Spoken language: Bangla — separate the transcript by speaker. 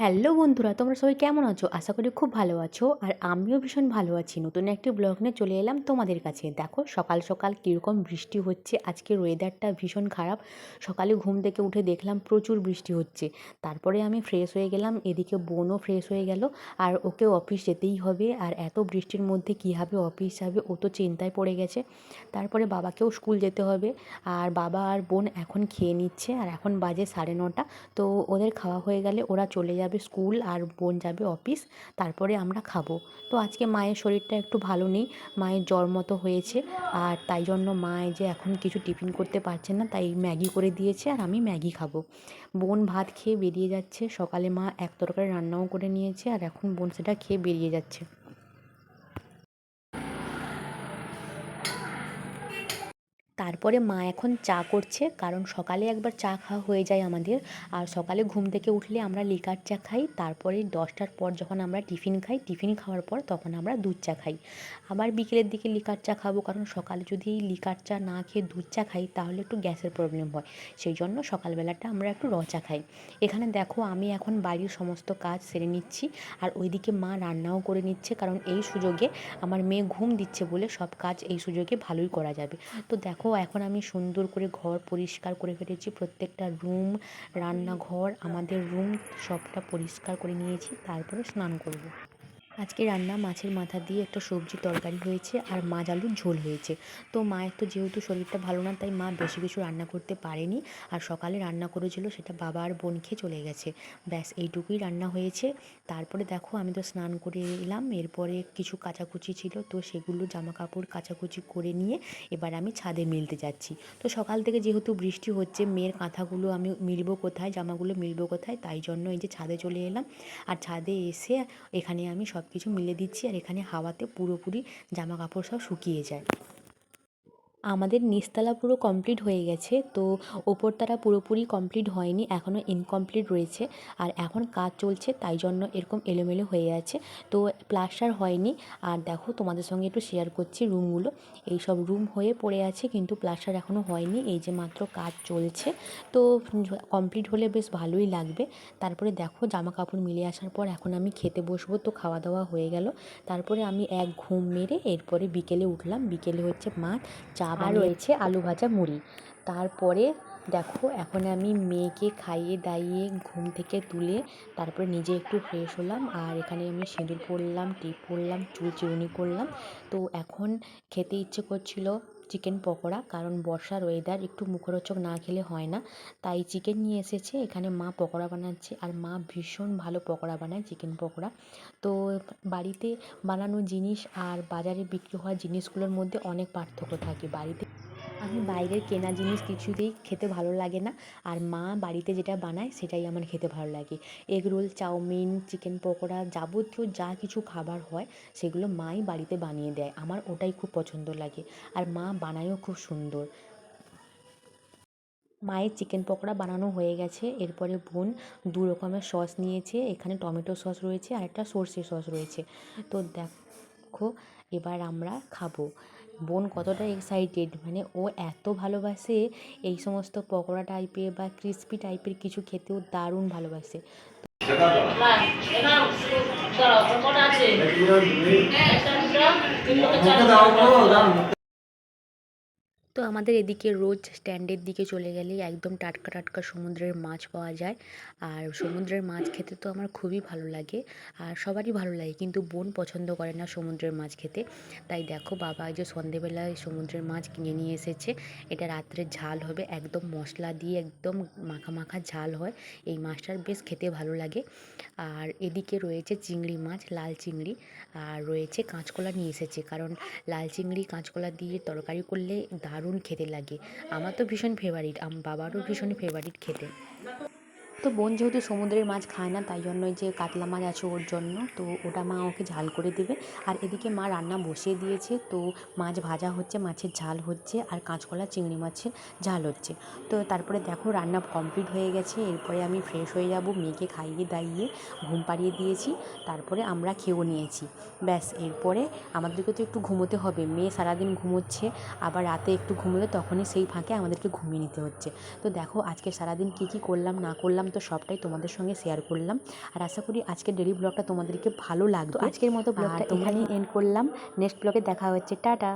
Speaker 1: হ্যালো বন্ধুরা, তোমরা সবাই কেমন আছো? আশা করি খুব ভালো আছো, আর আমিও ভীষণ ভালো আছি। নতুন একটি ব্লগ নিয়ে চলে এলাম তোমাদের কাছে। দেখো, সকাল সকাল কীরকম বৃষ্টি হচ্ছে আজকের ওয়েদারটা ভীষণ খারাপ। সকালে ঘুম থেকে উঠে দেখলাম প্রচুর বৃষ্টি হচ্ছে। তারপরে আমি ফ্রেশ হয়ে গেলাম, এদিকে বোনও ফ্রেশ হয়ে গেল, আর ওকে অফিস যেতেই হবে, আর এত বৃষ্টির মধ্যে কীভাবে অফিস যাবে, ও তো চিন্তায় পড়ে গেছে। তারপরে বাবাকেও স্কুল যেতে হবে, আর বাবা আর বোন এখন খেয়ে নিচ্ছে, আর এখন বাজে সাড়ে নটা, তো ওদের খাওয়া হয়ে গেলে ওরা চলে যাবে স্কুল আর বোন যাবে অফিস, তারপরে আমরা খাব। তো আজকে মায়ের শরীরটা একটু ভালো নেই, মায়ের জ্বর মতো হয়েছে আর তাই জন্য মা যে এখন কিছু টিফিন করতে পারছে না, তাই ম্যাগি করে দিয়েছে আর আমি ম্যাগি খাব। বোন ভাত খেয়ে বেরিয়ে যাচ্ছে, সকালে মা এক তরকারি রান্নাও করে নিয়েছে আর এখন বোন সেটা খেয়ে বেরিয়ে যাচ্ছে। তারপরে মা এখন চা করছে, কারণ সকালে একবার চা খাওয়া হয়ে যায় আমাদের। আর সকালে ঘুম থেকে উঠলে আমরা লিকার চা খাই, তারপরে দশটার পর যখন আমরা টিফিন খাই, টিফিন খাওয়ার পর তখন আমরা দুধ চা খাই। আবার বিকেলের দিকে লিকার চা খাব, কারণ সকালে যদি লিকার চা না খেয়ে দুধ চা খাই, তাহলে একটু গ্যাসের প্রবলেম হয়। সেই জন্য সকালবেলাটা আমরা একটু র চা খাই। এখানে দেখো আমি এখন বাড়ির সমস্ত কাজ সেরে নিচ্ছি, আর ওইদিকে মা রান্নাও করে নিচ্ছে, কারণ এই সুযোগে আমার মেয়ে ঘুম দিচ্ছে বলে সব কাজ এই সুযোগে ভালোই করা যাবে। তো দেখো এখন আমি সুন্দর করে ঘর পরিষ্কার করে ফেলেছি প্রত্যেকটা রুম রান্নাঘর, আমাদের রুম সবটা পরিষ্কার করে নিয়েছি তারপরে স্নান করব। আজকে রান্না মাছের মাথা দিয়ে একটা সবজি তরকারি হয়েছে আর মাছ আলুর ঝোল হয়েছে। তো মায়ের তো যেহেতু শরীরটা ভালো না, তাই মা বেশি কিছু রান্না করতে পারেনি। আর সকালে রান্না করেছিল সেটা বাবা আর বোন খেয়ে চলে গেছে। ব্যাস, এইটুকুই রান্না হয়েছে। তারপরে দেখো আমি তো স্নান করে এলাম। এরপরে কিছু কাচাকুচি ছিল, তো সেগুলো জামা কাপড় কাচাকুচি করে নিয়ে এবার আমি ছাদে মিলতে যাচ্ছি। তো সকাল থেকে যেহেতু বৃষ্টি হচ্ছে, মেয়ের কাঁথাগুলো আমি মিলবো কোথায়, জামাগুলো মিলবো কোথায়, তাই জন্য এই যে ছাদে চলে এলাম। আর ছাদে এসে এখানে আমি সব কিছু মিলে দিচ্ছি আর এখানে হাওয়াতে পুরোপুরি জামা কাপড় সব শুকিয়ে যায়। আমাদের নিচতলা পুরো কমপ্লিট হয়ে গেছে, তো ওপরতলা পুরোপুরি কমপ্লিট হয়নি, এখনও ইনকমপ্লিট রয়েছে। আর এখন কাজ চলছে, তাই জন্য এরকম এলোমেলো হয়ে আছে। তো প্লাস্টার হয়নি, আর দেখো তোমাদের সঙ্গে একটু শেয়ার করছি রুমগুলো এই সব রুম হয়ে পড়ে আছে, কিন্তু প্লাস্টার এখনও হয়নি, এই যে মাত্র কাজ চলছে। তো কমপ্লিট হলে বেশ ভালোই লাগবে। তারপরে দেখো জামা কাপড় মিলে আসার পর এখন আমি খেতে বসবো, তো খাওয়া দাওয়া হয়ে গেল। তারপরে আমি এক ঘুম মেরে এরপরে বিকেলে উঠলাম, বিকেলে হচ্ছে মাছ চা আর রয়েছে আলু ভাজা মুড়ি। তারপরে দেখো এখন আমি মেয়েকে খাইয়ে দাইয়ে ঘুম থেকে তুলে তারপরে নিজে একটু ফ্রেশ হলাম। আর এখানে আমি সিঁদুর পরলাম টিপ পরলাম চুল চিরুনি করলাম। তো এখন খেতে ইচ্ছে করছিল চিকেন পকোড়া, কারণ বর্ষার ওয়েদার একটু মুখরোচক না খেলে হয় না। তাই চিকেন নিয়ে এসেছে, এখানে মা পকোড়া বানাচ্ছে আর মা ভীষণ ভালো পকোড়া বানায় চিকেন পকোড়া। তো বাড়িতে বানানো জিনিস আর বাজারে বিক্রি হওয়া জিনিসগুলোর মধ্যে অনেক পার্থক্য থাকে। বাড়িতে আমি বাইরের কেনা জিনিস কিছুতেই খেতে ভালো লাগে না। আর মা বাড়িতে যেটা বানায় সেটাই আমার খেতে ভালো লাগে। Egg roll, chowmein, chicken pakora যাবতীয় যা কিছু খাবার হয় সেগুলো মাই বাড়িতে বানিয়ে দেয়। আমার ওটাই খুব পছন্দ লাগে। আর মা বানায়ও খুব সুন্দর। মায়ের চিকেন পকোড়া বানানো হয়ে গেছে। এরপরে বোন দু রকমের সস নিয়েছে। এখানে টমেটো সস রয়েছে আর একটা সর্ষে সস রয়েছে। তো দেখো এবার আমরা খাব। বোন কতটা এক্সাইটেড মানে ও এত ভালোবাসে এই সমস্ত পকোড়া টাইপের বা ক্রিস্পি টাইপের কিছু খেতেও দারুণ ভালোবাসে। তো আমাদের এদিকে রোজ স্ট্যান্ডের দিকে চলে গেলেই একদম টাটকা টাটকা সমুদ্রের মাছ পাওয়া যায়। আর সমুদ্রের মাছ খেতে তো আমার খুবই ভালো লাগে, আর সবারই ভালো লাগে, কিন্তু বোন পছন্দ করে না সমুদ্রের মাছ খেতে। তাই দেখো বাবা যে সন্ধেবেলায় সমুদ্রের মাছ কিনে নিয়ে এসেছে, এটা রাত্রে ঝাল হবে, একদম মশলা দিয়ে একদম মাখা মাখা ঝাল হয়, এই মাছটার বেশ খেতে ভালো লাগে। আর এদিকে রয়েছে চিংড়ি মাছ, লাল চিংড়ি, আর রয়েছে কাঁচকলা নিয়ে এসেছে, কারণ লাল চিংড়ি কাঁচকলা দিয়ে তরকারি করলে দারুণ দারুণ খেতে লাগে। আমার তো ভীষণ ফেভারিট আমার বাবারও ভীষণ ফেভারিট খেতে। তো বোন যেহেতু সমুদ্রের মাছ খায় না, তাই জন্য যে কাতলা মাছ আছে ওর জন্য, তো ওটা মা ওকে ঝাল করে দেবে। আর এদিকে মা রান্না বসিয়ে দিয়েছে, তো মাছ ভাজা হচ্ছে, মাছের ঝাল হচ্ছে, আর কাঁচকলা, চিংড়ি মাছের ঝাল হচ্ছে। তো তারপরে দেখো রান্না কমপ্লিট হয়ে গেছে, এরপরে আমি ফ্রেশ হয়ে যাব, মেয়েকে খাইয়ে দাইয়ে ঘুম পাড়িয়ে দিয়েছি, তারপরে আমরা খেয়েও নিয়েছি। ব্যাস, এরপরে আমাদেরকে তো একটু ঘুমোতে হবে, মেয়ে সারাদিন ঘুমোচ্ছে, আবার রাতে একটু ঘুমোলে তখনই সেই ফাঁকে আমাদেরকে ঘুমিয়ে নিতে হচ্ছে। তো দেখো আজকে সারাদিন কী কী করলাম, না করলাম দেখলাম তো সবটাই তোমাদের সঙ্গে শেয়ার করলাম। আর আশা করি আজকের ডেলি ব্লগটা তোমাদেরকে ভালো লাগতো আজকের মতো ব্লগটা এখানেই এন্ড করলাম। নেক্সট ব্লগে দেখা হচ্ছে। টাটা!